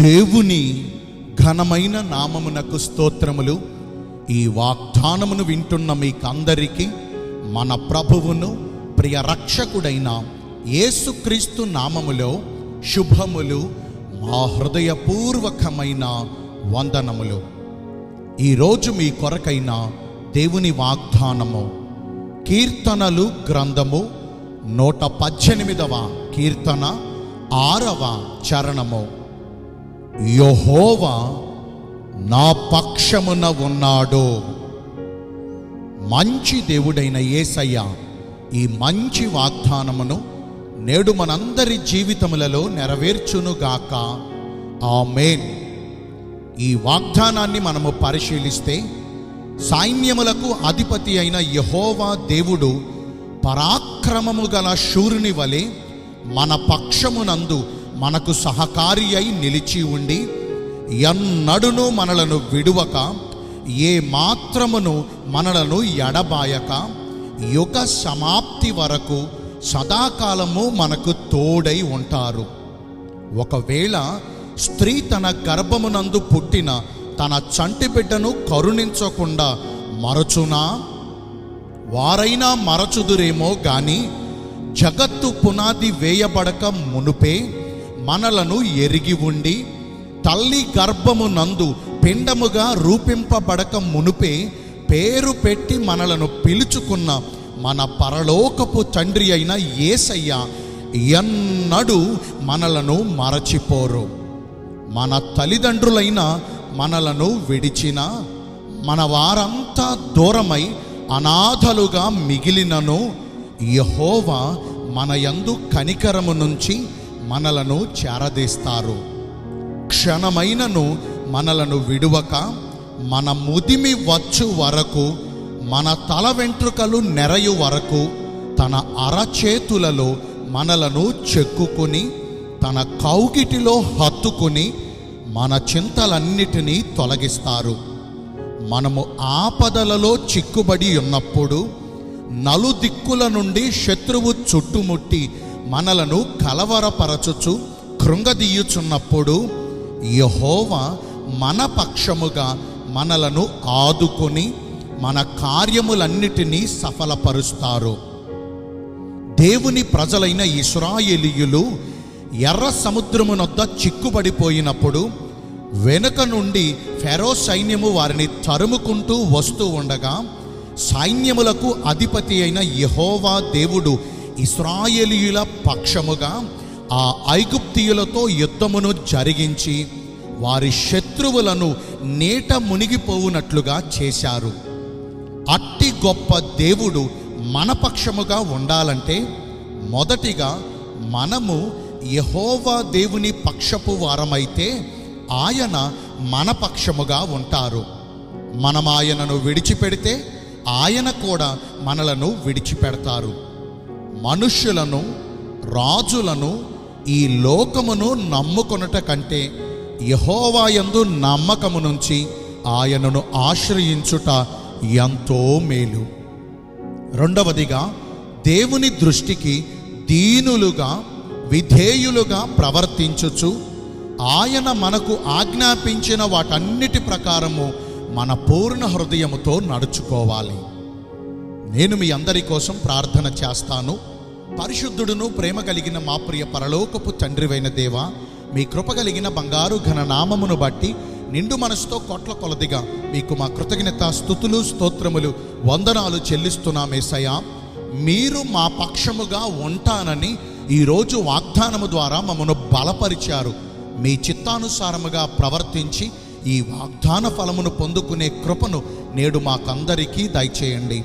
దేవుని ఘనమైన నామమునకు స్తోత్రములు. ఈ వాగ్దానమును వింటున్న మీకందరికీ మన ప్రభువును ప్రియ రక్షకుడైన యేసుక్రీస్తు నామములో శుభములు మా హృదయపూర్వకమైన వందనములు. ఈరోజు మీ కొరకైన దేవుని వాగ్దానము కీర్తనలు గ్రంథము నూట పద్దెనిమిదవ కీర్తన ఆరవ చరణము. యహోవా నా పక్షమున ఉన్నాడు. మంచి దేవుడైన యేసయ్య ఈ మంచి వాగ్దానమును నేడు మనందరి జీవితములలో నెరవేర్చునుగాక ఆమేన్. ఈ వాగ్దానాన్ని మనము పరిశీలిస్తే సైన్యములకు అధిపతి అయిన యహోవా దేవుడు పరాక్రమము గల శూరుని వలె మన పక్షమునందు మనకు సహకారి అయి నిలిచి ఉండి ఎన్నడును మనలను విడువక ఏ మాత్రమును మనలను ఎడబాయక యుగ సమాప్తి వరకు సదాకాలము మనకు తోడై ఉంటారు. ఒకవేళ స్త్రీ తన గర్భమునందు పుట్టిన తన చంటి బిడ్డను కరుణించకుండా మరచునా? వారైనా మరచుదురేమో గాని జగత్తు పునాది వేయబడక మునుపే మనలను ఎరిగి ఉండి తల్లి గర్భము నందు పిండముగా రూపింపబడక మునుపే పేరు పెట్టి మనలను పిలుచుకున్న మన పరలోకపు తండ్రి అయిన యేసయ్య ఎన్నడూ మనలను మరచిపోరు. మన తల్లిదండ్రులైన మనలను విడిచిన మన వారంతా దూరమై అనాథలుగా మిగిలినను యహోవా మన యందు కనికరము నుంచి మనలను చేరదీస్తారు. క్షణమైనను మనలను విడువక మన ముదిమి వచ్చు వరకు మన తల వెంట్రుకలు నెరయు వరకు తన అరచేతులలో మనలను చెక్కుకొని తన కౌగిటిలో హత్తుకుని మన చింతలన్నిటినీ తొలగిస్తారు. మనము ఆపదలలో చిక్కుబడి ఉన్నప్పుడు నలుదిక్కుల నుండి శత్రువు చుట్టుముట్టి మనలను కలవరపరచుచు కృంగదీయుచున్నప్పుడు యహోవా మన పక్షముగా మనలను ఆదుకొని మన కార్యములన్నిటినీ సఫలపరుస్తారు. దేవుని ప్రజలైన ఇస్రాయేలీయులు ఎర్ర సముద్రమునొద్ద చిక్కుబడిపోయినప్పుడు వెనుక నుండి ఫెరో సైన్యము వారిని తరుముకుంటూ వస్తూ ఉండగా సైన్యములకు అధిపతి అయిన యహోవా దేవుడు ఇస్రాయేలీయుల పక్షముగా ఆ ఐగుప్తియులతో యుద్ధమును జరిగించి వారి శత్రువులను నీట మునిగిపోవునట్లుగా చేశారు. అట్టి గొప్ప దేవుడు మన పక్షముగా ఉండాలంటే మొదటిగా మనము యహోవా దేవుని పక్షపు వారమైతే ఆయన మన పక్షముగా ఉంటారు. మనం ఆయనను విడిచిపెడితే ఆయన కూడా మనలను విడిచిపెడతారు. మనుష్యులను రాజులను ఈ లోకమును నమ్ముకొనుట కంటే యహోవాయందు నమ్మకము నుంచి ఆయనను ఆశ్రయించుట ఎంతో మేలు. రెండవదిగా దేవుని దృష్టికి దీనులుగా విధేయులుగా ప్రవర్తించుచు ఆయన మనకు ఆజ్ఞాపించిన వాటన్నిటి ప్రకారము మన పూర్ణ హృదయముతో నడుచుకోవాలి. నేను మీ అందరి కోసం ప్రార్థన చేస్తాను. పరిశుద్ధుడును ప్రేమ కలిగిన మా ప్రియ పరలోకపు తండ్రివైన దేవ మీ కృప కలిగిన బంగారు ఘన నామమును బట్టి నిండు మనసుతో కోట్ల కొలదిగా మీకు మా కృతజ్ఞత స్థుతులు స్తోత్రములు వందనాలు చెల్లిస్తున్నామేసయ్యా మీరు మా పక్షముగా ఉంటానని ఈరోజు వాగ్దానము ద్వారా మమ్మను బలపరిచారు. మీ చిత్తానుసారముగా ప్రవర్తించి ఈ వాగ్దాన ఫలమును పొందుకునే కృపను నేడు మాకందరికీ దయచేయండి.